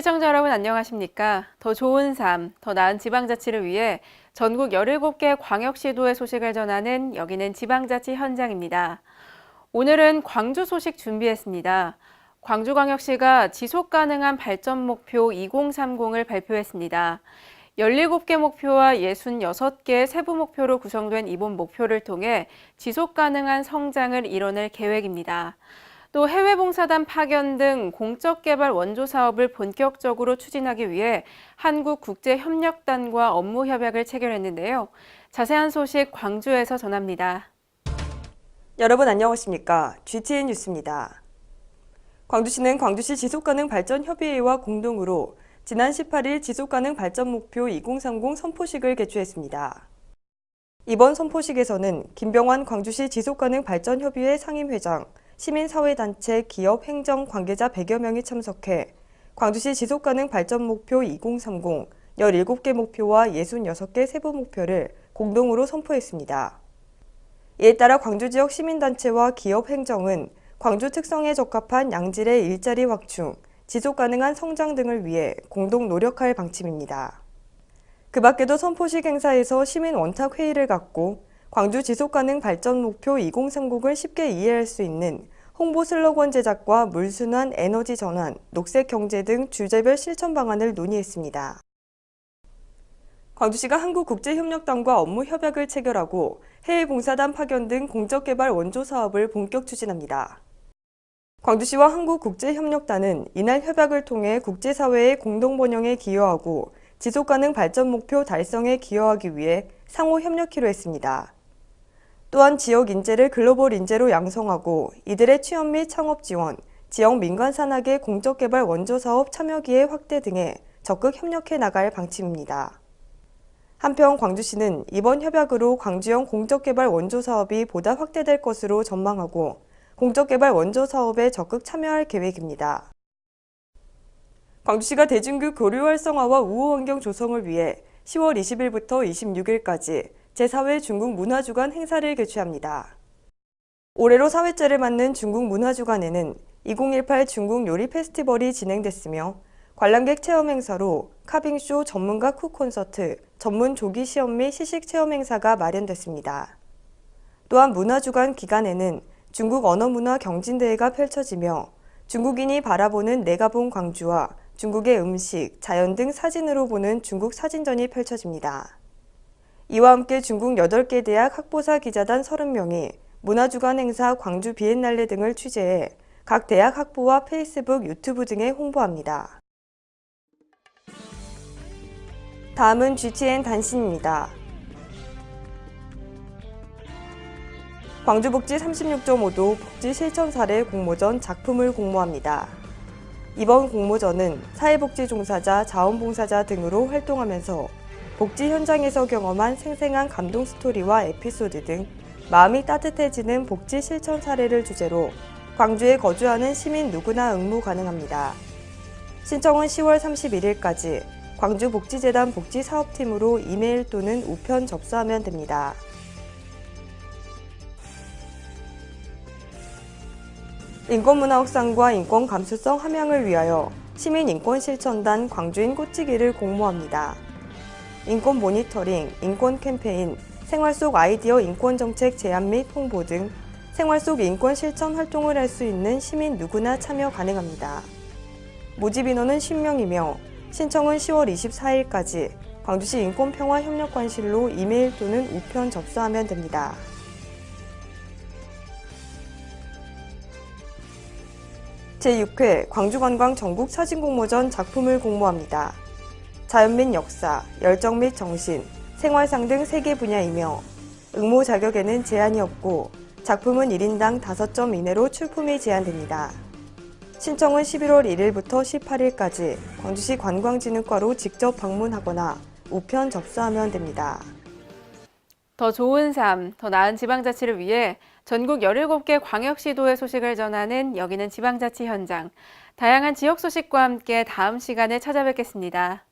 시청자 여러분 안녕하십니까? 더 좋은 삶, 더 나은 지방자치를 위해 전국 17개 광역시도의 소식을 전하는 여기는 지방자치 현장입니다. 오늘은 광주 소식 준비했습니다. 광주광역시가 지속 가능한 발전 목표 2030을 발표했습니다. 17개 목표와 66개 세부 목표로 구성된 이번 목표를 통해 지속 가능한 성장을 이뤄낼 계획입니다. 또 해외 봉사단 파견 등 공적 개발 원조 사업을 본격적으로 추진하기 위해 한국 국제 협력단과 업무 협약을 체결했는데요. 자세한 소식 광주에서 전합니다. 여러분 안녕하십니까? GTN 뉴스입니다. 광주시는 광주시 지속가능 발전 협의회와 공동으로 지난 18일 지속가능 발전 목표 2030 선포식을 개최했습니다. 이번 선포식에서는 김병환 광주시 지속가능 발전 협의회 상임회장, 시민사회단체, 기업, 행정 관계자 100여 명이 참석해 광주시 지속가능 발전 목표 2030 17개 목표와 66개 세부 목표를 공동으로 선포했습니다. 이에 따라 광주 지역 시민단체와 기업 행정은 광주 특성에 적합한 양질의 일자리 확충, 지속 가능한 성장 등을 위해 공동 노력할 방침입니다. 그 밖에도 선포식 행사에서 시민 원탁 회의를 갖고 광주 지속 가능 발전 목표 2030을 쉽게 이해할 수 있는 홍보 슬로건 제작과 물순환, 에너지 전환, 녹색 경제 등 주제별 실천 방안을 논의했습니다. 광주시가 한국국제협력단과 업무 협약을 체결하고 해외 봉사단 파견 등 공적개발 원조 사업을 본격 추진합니다. 광주시와 한국국제협력단은 이날 협약을 통해 국제사회의 공동번영에 기여하고 지속가능 발전 목표 달성에 기여하기 위해 상호 협력키로 했습니다. 또한 지역 인재를 글로벌 인재로 양성하고 이들의 취업 및 창업 지원, 지역 민간 산학의 공적개발 원조 사업 참여 기회 확대 등에 적극 협력해 나갈 방침입니다. 한편 광주시는 이번 협약으로 광주형 공적개발 원조 사업이 보다 확대될 것으로 전망하고 공적개발 원조 사업에 적극 참여할 계획입니다. 광주시가 대중교 교류 활성화와 우호 환경 조성을 위해 10월 20일부터 26일까지 제4회 중국 문화주간 행사를 개최합니다. 올해로 4회째를 맞는 중국 문화주간에는 2018 중국 요리 페스티벌이 진행됐으며 관람객 체험 행사로 카빙쇼 전문가 쿡 콘서트, 전문 조기 시험 및 시식 체험 행사가 마련됐습니다. 또한 문화주간 기간에는 중국 언어문화 경진대회가 펼쳐지며 중국인이 바라보는 내가 본 광주와 중국의 음식, 자연 등 사진으로 보는 중국 사진전이 펼쳐집니다. 이와 함께 중국 8개 대학 학보사 기자단 30명이 문화주간 행사 광주 비엔날레 등을 취재해 각 대학 학부와 페이스북, 유튜브 등에 홍보합니다. 다음은 GTN 단신입니다. 광주복지 36.5도 복지 실천 사례 공모전 작품을 공모합니다. 이번 공모전은 사회복지 종사자, 자원봉사자 등으로 활동하면서 복지 현장에서 경험한 생생한 감동 스토리와 에피소드 등 마음이 따뜻해지는 복지 실천 사례를 주제로 광주에 거주하는 시민 누구나 응모 가능합니다. 신청은 10월 31일까지 광주복지재단 복지사업팀으로 이메일 또는 우편 접수하면 됩니다. 인권문화 확산과 인권 감수성 함양을 위하여 시민인권실천단 광주인 꽃치기를 공모합니다. 인권 모니터링, 인권 캠페인, 생활 속 아이디어 인권 정책 제안 및 홍보 등 생활 속 인권 실천 활동을 할 수 있는 시민 누구나 참여 가능합니다. 모집 인원은 10명이며 신청은 10월 24일까지 광주시 인권평화협력관실로 이메일 또는 우편 접수하면 됩니다. 제6회 광주관광 전국 사진공모전 작품을 공모합니다. 자연 및 역사, 열정 및 정신, 생활상 등 3개 분야이며 응모 자격에는 제한이 없고 작품은 1인당 5점 이내로 출품이 제한됩니다. 신청은 11월 1일부터 18일까지 광주시 관광진흥과로 직접 방문하거나 우편 접수하면 됩니다. 더 좋은 삶, 더 나은 지방자치를 위해 전국 17개 광역시도의 소식을 전하는 여기는 지방자치 현장. 다양한 지역 소식과 함께 다음 시간에 찾아뵙겠습니다.